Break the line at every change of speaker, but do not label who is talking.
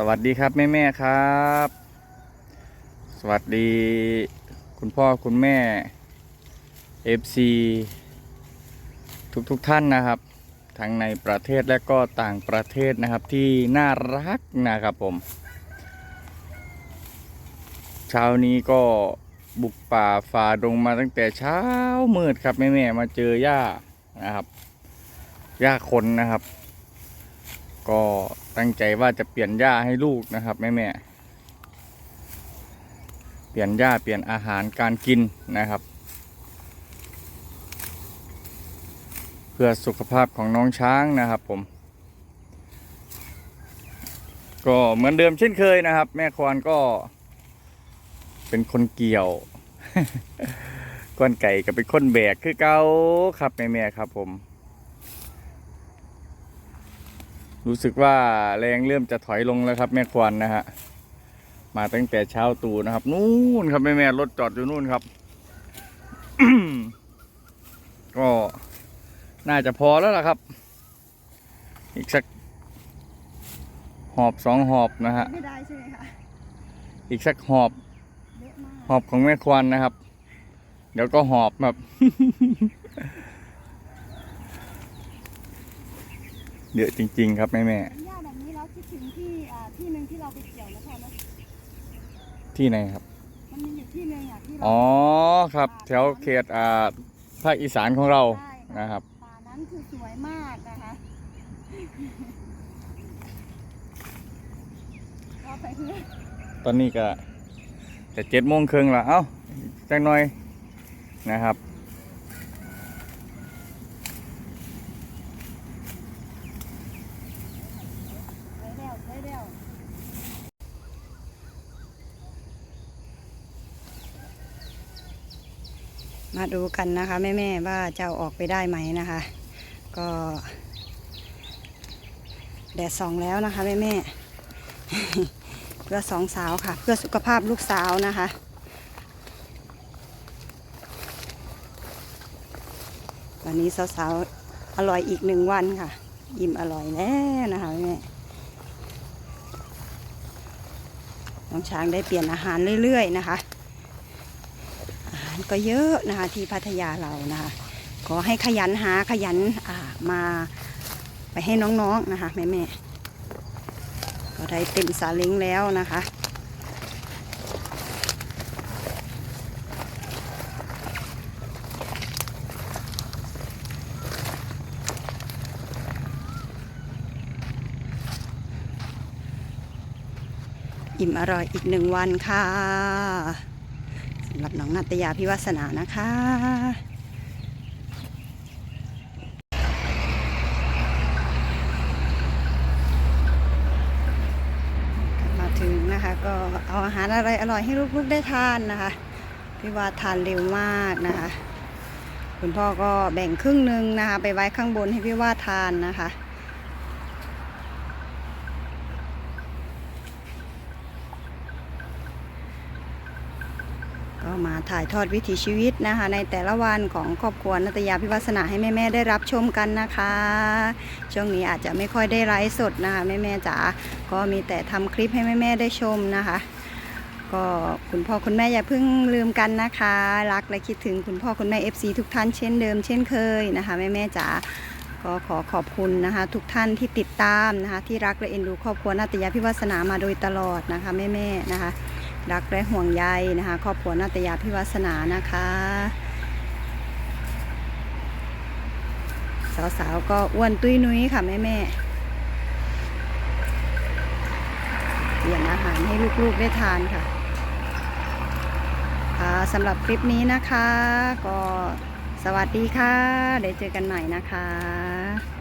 สวัสดีครับแม่แม่ครับ สวัสดี คุณพ่อคุณแม่ FC ทุกทุกท่านนะครับ ทั้งในประเทศและก็ต่างประเทศนะครับที่น่ารักนะครับผม เช้านี้ก็บุกป่าฝ่าดงมาตั้งแต่เช้ามืดครับแม่แม่มาเจอหญ้านะครับหญ้าคนนะครับ ก็ตั้งใจว่าจะเปลี่ยนหญ้าให้ลูกนะครับแม่แม่เปลี่ยนหญ้าเปลี่ยนอาหารการกินนะครับ เพื่อสุขภาพของน้องช้างนะครับผม ก็เหมือนเดิมเช่นเคยนะครับ แม่ควานก็ เป็นคนเกี่ยวก้อนไก่ก็เป็นคนแบกคือเกาครับแม่แม่ครับผม รู้สึกว่าแรงเริ่มจะถอยลงแล้วครับ แม่ควานนะฮะมาตั้งแต่เช้าตู่นะครับ นู่นครับแม่แม่ๆรถจอดอยู่นู่นครับ ก็น่าจะพอแล้วล่ะครับ อีกสักหอบสองหอบนะฮะ
ไม่ได้ใช่ไหมคะ
อีกสักหอบ
เยอะมาก
หอบของแม่ควานนะครับ เดี๋ยวก็หอบแบบ เยอะจริง ๆ ครับแม่แม่
เห็นหญ้าแบบนี้แล้วคิดถึงที่อ่าที่หนึ่งที่เราไปเกี่ยวนะพ่อนะ
ๆที่ไหนครับ
มันมีอยู่ที่หนึ่งอะที่เรา
อ๋อครับแถวเขตอ่าภาคอีสานของเรา
ใช่
นะครับ
ป่านั้นคือสวยมากนะคะก็ไปเพื่อ
ตอนนี้ก็แต่เจ็ดโมงครึ่งละเอ้าจังหน่อยนะครับ
ไปเร็วไปเร็ว
มาดูกันนะคะแม่ๆว่าจะอาออกไปได้ไหมนะคะ ก็แดดส่องแล้วนะคะแม่ๆเพื่อสองสาวค่ะ เพื่อสุขภาพลูกสาวนะคะวันนี้สาวๆอร่อยอีกหนึ่งวันค่ะ อิ่มอร่อยแล้วนะคะแม่น้องช้างได้เปลี่ยนอาหารเรื่อยๆนะคะารก็เยอะนะคะที่พัทยาเรานะคะขอให้ขยันหาขยันมาไปให้น้องๆนะคะแม่ๆก็ได้เต็มสาเล้งแล้วนะคะ อิ่มอร่อยอีกหนึ่งวันค่ะำหรับน้องนัตยาพิวัสนานะคะมาถึงนะคะก็เอาอาหารอะไรอร่อยให้ลูกๆได้ทานนะคะพี่วาทานเร็วมากนะคะ คุณพ่อก็แบ่งครึ่งหนึ่งนะคะ ไปไว้ข้างบนให้พี่วาทานนะคะ ก็มาถ่ายทอดวิถีชีวิตนะคะ ในแต่ละวันของครอบครัวนัตยาพิวัสนาให้แม่ ๆ ได้รับชมกันนะคะ ช่วงนี้อาจจะไม่ค่อยได้ไลฟ์สดนะคะ แม่ ๆจ๋าก็มีแต่ทำคลิปให้แม่ ๆ ได้ชมนะคะ ก็คุณพ่อคุณแม่อย่าเพิ่งลืมกันนะคะ รักและคิดถึงคุณพ่อคุณแม่ FC ทุกท่านเช่นเดิมเช่นเคยนะคะ แม่ ๆจ๋าก็ขอขอบคุณนะคะ ทุกท่านที่ติดตามนะคะ ที่รักและเอ็นดูครอบครัวนาตยาพิวัสนามาโดยตลอดนะคะแม่ๆนะคะ รักและห่วงใยนะคะ ครอบครัวนาตยาพิวัสนานะคะ สาวๆก็อ้วนตุ้ยนุ้ยค่ะแม่ๆเปลี่ยนอาหารให้ลูกๆได้ทานค่ะค่ะสำหรับคลิปนี้นะคะ ก็สวัสดีค่ะ เดี๋ยวเจอกันใหม่นะคะ